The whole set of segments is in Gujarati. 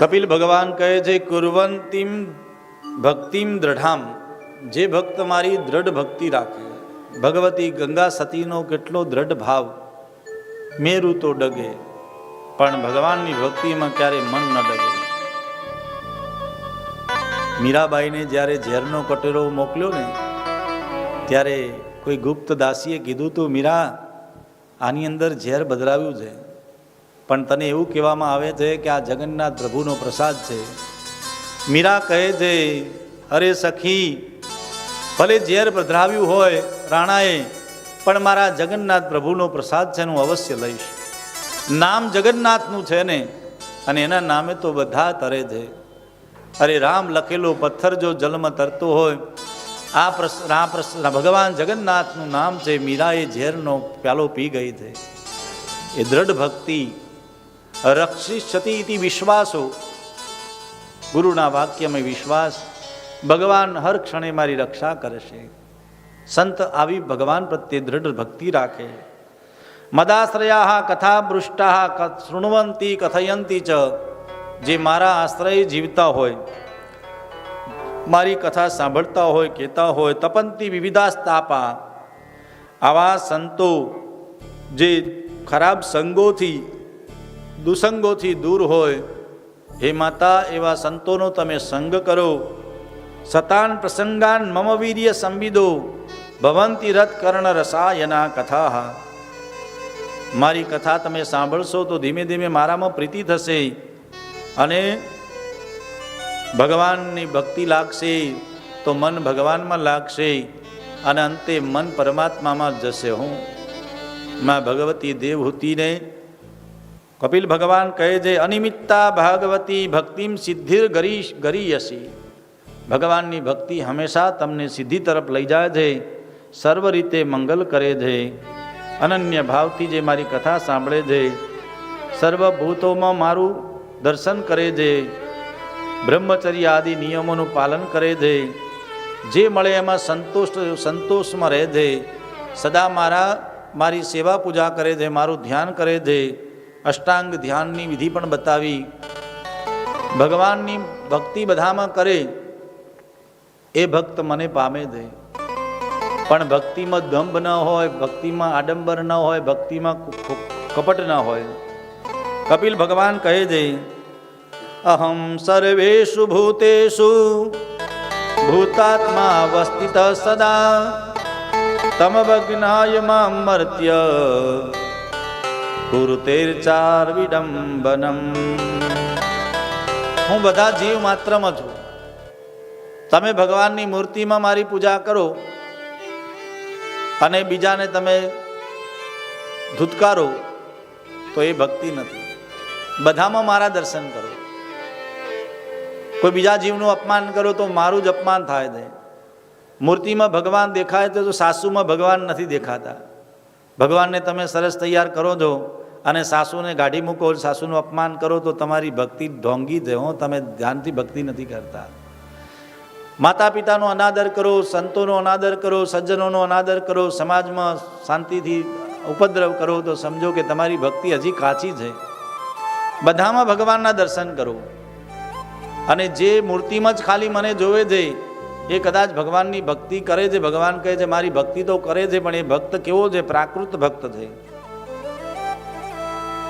કપિલ ભગવાન કહે છે, કુર્વંતિમ ભક્તિમ દ્રઢામ. જે ભક્ત મારી દ્રઢ ભક્તિ રાખે. ભગવતી ગંગા સતીનો કેટલો દ્રઢ ભાવ. મેરુ તો ડગે, પણ ભગવાનની ભક્તિમાં ક્યારે મન ન ડગે. મીરાબાઈને જ્યારે ઝેરનો કટેરો મોકલ્યો ને, ત્યારે કોઈ ગુપ્ત દાસીએ કીધું, તું મીરા, આની અંદર ઝેર બદલાવ્યું છે. પણ તને એવું કહેવામાં આવે છે કે આ જગન્નાથ પ્રભુનો પ્રસાદ છે. મીરા કહે છે, અરે સખી, ભલે ઝેર પધરાવ્યું હોય રાણાએ, પણ મારા જગન્નાથ પ્રભુનો પ્રસાદ છે હું અવશ્ય લઈશ. નામ જગન્નાથનું છે ને, અને એના નામે તો બધા તરે છે. અરે રામ લખેલો પથ્થર જો જલમાં તરતો હોય, આ પ્રસ રામ પ્રસ ભગવાન જગન્નાથનું નામ છે મીરાએ ઝેરનો પ્યાલો પી ગઈ છે. એ દ્રઢ ભક્તિ રક્ષિષ્યતિ વિશ્વાસો. ગુરુના વાક્યમાં વિશ્વાસ, ભગવાન હર ક્ષણે મારી રક્ષા કરશે. સંત આવી ભગવાન પ્રત્યે દૃઢ ભક્તિ રાખે. મદાશ્રયા કથા પૃષ્ટા શૃણવંતી, કથયંતી ચ, જે મારા આશ્રય જીવતા હોય. મારી કથા સાંભળતા હોય, કહેતા હોય, તપંતી વિવિધાસ્તાપા આવા સંતો જે ખરાબ સંગોથી દુસંગોથી દૂર હોય, હે માતા, એવા સંતોનો તમે સંગ કરો. સતાન પ્રસંગાન મમ વીર્ય સંવિદો, ભવંતી રથ કર્ણ રસાયના કથા. મારી કથા તમે સાંભળશો તો ધીમે ધીમે મારામાં પ્રીતિ થશે અને ભગવાનની ભક્તિ લાગશે તો મન ભગવાનમાં લાગશે અને અંતે મન પરમાત્મામાં જશે હું. માં ભગવતી દેવહૂતિને કપિલ ભગવાન કહે છે, અનિમિત્તા ભાગવતી ભક્તિમ સિદ્ધિર ગરી ગરીયસી. ભગવાનની ભક્તિ હંમેશા તમને સિદ્ધિ તરફ લઈ જાય છે, સર્વ રીતે મંગલ કરે છે, અનન્ય ભાવથી જે મારી કથા સાંભળે છે સર્વભૂતોમાં મારું દર્શન કરે છે, બ્રહ્મચર્ય આદિ નિયમોનું પાલન કરે છે, જે મળે એમાં સંતોષ સંતોષમાં રહે છે, સદા મારા, મારી સેવા પૂજા કરે છે, મારું ધ્યાન કરે છે અષ્ટાંગ ધ્યાનની વિધિ પણ બતાવી. ભગવાનની ભક્તિ બધામાં કરે, એ ભક્ત મને પામે દે. પણ ભક્તિમાં દંભ ન હોય, ભક્તિમાં આડંબર ન હોય, ભક્તિમાં કપટ ન હોય. કપિલ ભગવાન કહે છે, અહમ સર્વેશુ ભૂતેશુ ભૂતાત્મા અવસ્થિત સદા મામ મર્ત્ય કુરુતેર વિડંબનમ. હું બધા જીવ માત્રમાં છું. તમે ભગવાનની મૂર્તિમાં મારી પૂજા કરો અને બીજાને તમે ધૂતકારો, તો એ ભક્તિ નથી. બધામાં મારા દર્શન કરો. કોઈ બીજા જીવનું અપમાન કરો તો મારું જ અપમાન થાય છે મૂર્તિમાં ભગવાન દેખાય તો સાસુમાં ભગવાન નથી દેખાતા. ભગવાનને તમે સરસ તૈયાર કરો છો. અને સાસુને ગાડી મૂકો, સાસુનું અપમાન કરો, તો તમારી ભક્તિ ઢોંગી હો, તમે ધ્યાનથી ભક્તિ નથી કરતા. માતા પિતાનો અનાદર કરો, સંતોનો અનાદર કરો, સજ્જનોનો અનાદર કરો, સમાજમાં શાંતિથી ઉપદ્રવ કરો, તો સમજો કે તમારી ભક્તિ હજી કાચી છે. બધામાં ભગવાનના દર્શન કરો. અને જે મૂર્તિમાં જ ખાલી મને જોવે છે, એ કદાચ ભગવાનની ભક્તિ કરે છે, ભગવાન કહે છે, મારી ભક્તિ તો કરે છે, પણ એ ભક્ત કેવો છે? પ્રાકૃત ભક્ત છે.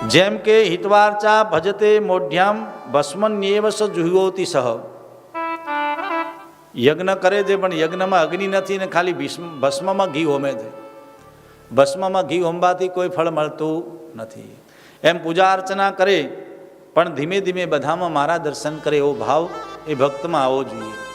જેમ કે હિતવાર્ચા ભજતે મોઢ્યામ ભસ્મન્યેવસ જુહોતી સહ. યજ્ઞ કરે છે, પણ યજ્ઞમાં અગ્નિ નથી ને ખાલી ભસ્મમાં ઘી હોમે છે. ભસ્મમાં ઘી હોમવાથી કોઈ ફળ મળતું નથી. એમ પૂજા અર્ચના કરે, પણ ધીમે ધીમે બધામાં મારા દર્શન કરે એવો ભાવ એ ભક્તમાં આવવો જોઈએ.